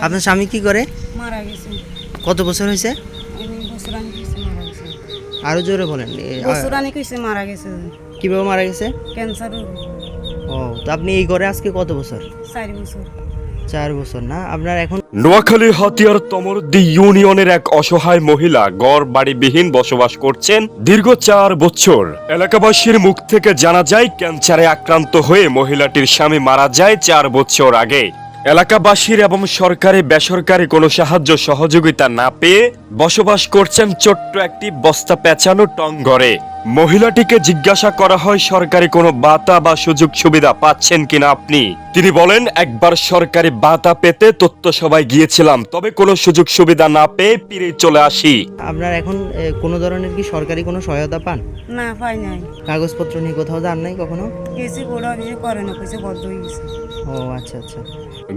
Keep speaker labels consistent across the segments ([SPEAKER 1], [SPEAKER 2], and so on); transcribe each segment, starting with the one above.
[SPEAKER 1] আপনার স্বামী কি করে?
[SPEAKER 2] মারা গেছে।
[SPEAKER 1] কত বছর হয়েছে? আরও জোরে বলেন। এ,
[SPEAKER 2] বসুরানি কইছে মারা গেছে।
[SPEAKER 1] কীভাবে মারা গেছে?
[SPEAKER 2] ক্যান্সার
[SPEAKER 1] ও তো আপনি এই ঘরে আজকে কত বছর?
[SPEAKER 2] চার বছর।
[SPEAKER 1] চার বছর না? আপনার এখন
[SPEAKER 3] নোয়াখালী হাতিয়ার তমরদি ইউনিয়নের এক অসহায় মহিলা গড় বাড়িবিহীন বসবাস করছেন দীর্ঘ চার বছর। এলাকাবাসীর মুখ থেকে জানা যায় ক্যান্সারে আক্রান্ত হয়ে মহিলাটির স্বামী মারা যায় চার বছর আগে। এলাকাবাসীর এবং সরকারি বেসরকারি কোনো সাহায্য সহযোগিতা না পেয়ে বসবাস করছেন ছোট্ট একটি বস্তা পেঁচানো টং ঘরে। মহিলাটিকে জিজ্ঞাসা করা হয় সরকারি কোনো বাতা বা সুযোগ সুবিধা পাচ্ছেন কিনা আপনি? তিনি বলেন একবার সরকারি বাতা পেতে তথ্য সবাই গিয়েছিলাম তবে কোনো সুযোগ সুবিধা না পেয়ে ফিরে চলে আসি।
[SPEAKER 1] আপনার এখন এ, কোনো ধরনের কি সরকারি কোনো সহায়তা পান?
[SPEAKER 2] না পাই নাই।
[SPEAKER 1] কাগজপত্র নিয়ে কোথাও যান নাই কখনো?
[SPEAKER 2] গেছি বড় অফিসে করে না কইছে বদ্ধ হয়ে গেছে।
[SPEAKER 1] আচ্ছা আচ্ছা।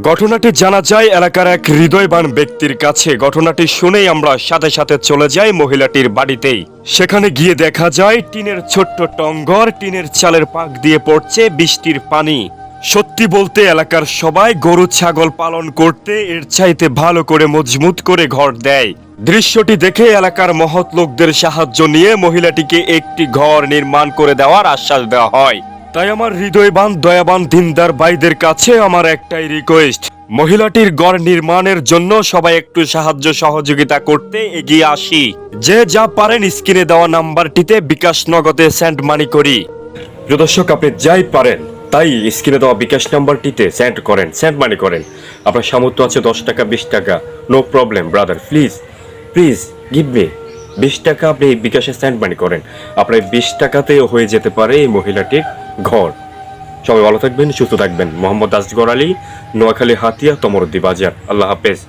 [SPEAKER 3] ঘটনাটি জানা যায় এলাকার এক হৃদয়বান ব্যক্তির কাছে। ঘটনাটি শুনেই আমরা সাথে সাথে চলে যাই মহিলাটির বাড়িতেই। সেখানে গিয়ে দেখা যায়, টিনের ছোট্ট টঙ্গর টিনের চালের পাক দিয়ে পড়ছে বৃষ্টির পানি। সত্যি বলতে এলাকার সবাই গরু, ছাগল পালন করতে এর চাইতে ভালো করে মজবুত করে ঘর দেয়। দৃশ্যটি দেখে এলাকার মহৎ লোকদের সাহায্য নিয়ে মহিলাটিকে একটি ঘর নির্মাণ করে দেওয়ার আশ্বাস দেওয়া হয়। তাই আমার হৃদয়বান, দয়াবান দিনদার ভাইদের কাছে আমার একটাই রিকোয়েস্ট মহিলাটির গড় নির্মাণের জন্য সবাই একটু সাহায্য সহযোগিতা করতে এগিয়ে আসি। যে যা পারেন স্ক্রিনে দেওয়া নাম্বারটিতে বিকাশ নগদে সেন্ড মানি করি। দর্শক, আপনি যাই পারেন, তাই স্ক্রিনে দেওয়া বিকাশ নাম্বারটিতে সেন্ড করেন সেন্ড মানি করেন। আপনার সামর্থ্য আছে দশ টাকা, বিশ টাকা no problem brother please please give me বিশ টাকা আপনি এই বিকাশে স্ট্যান্ড মানি করেন। আপনার বিশ টাকাতে হয়ে যেতে পারে এই মহিলাটির ঘর। সবাই ভালো থাকবেন, সুস্থ থাকবেন। মোহাম্মদ আসগর আলী, নোয়াখালী হাতিয়া, তমরুদ্দি বাজার। আল্লাহ হাফেজ।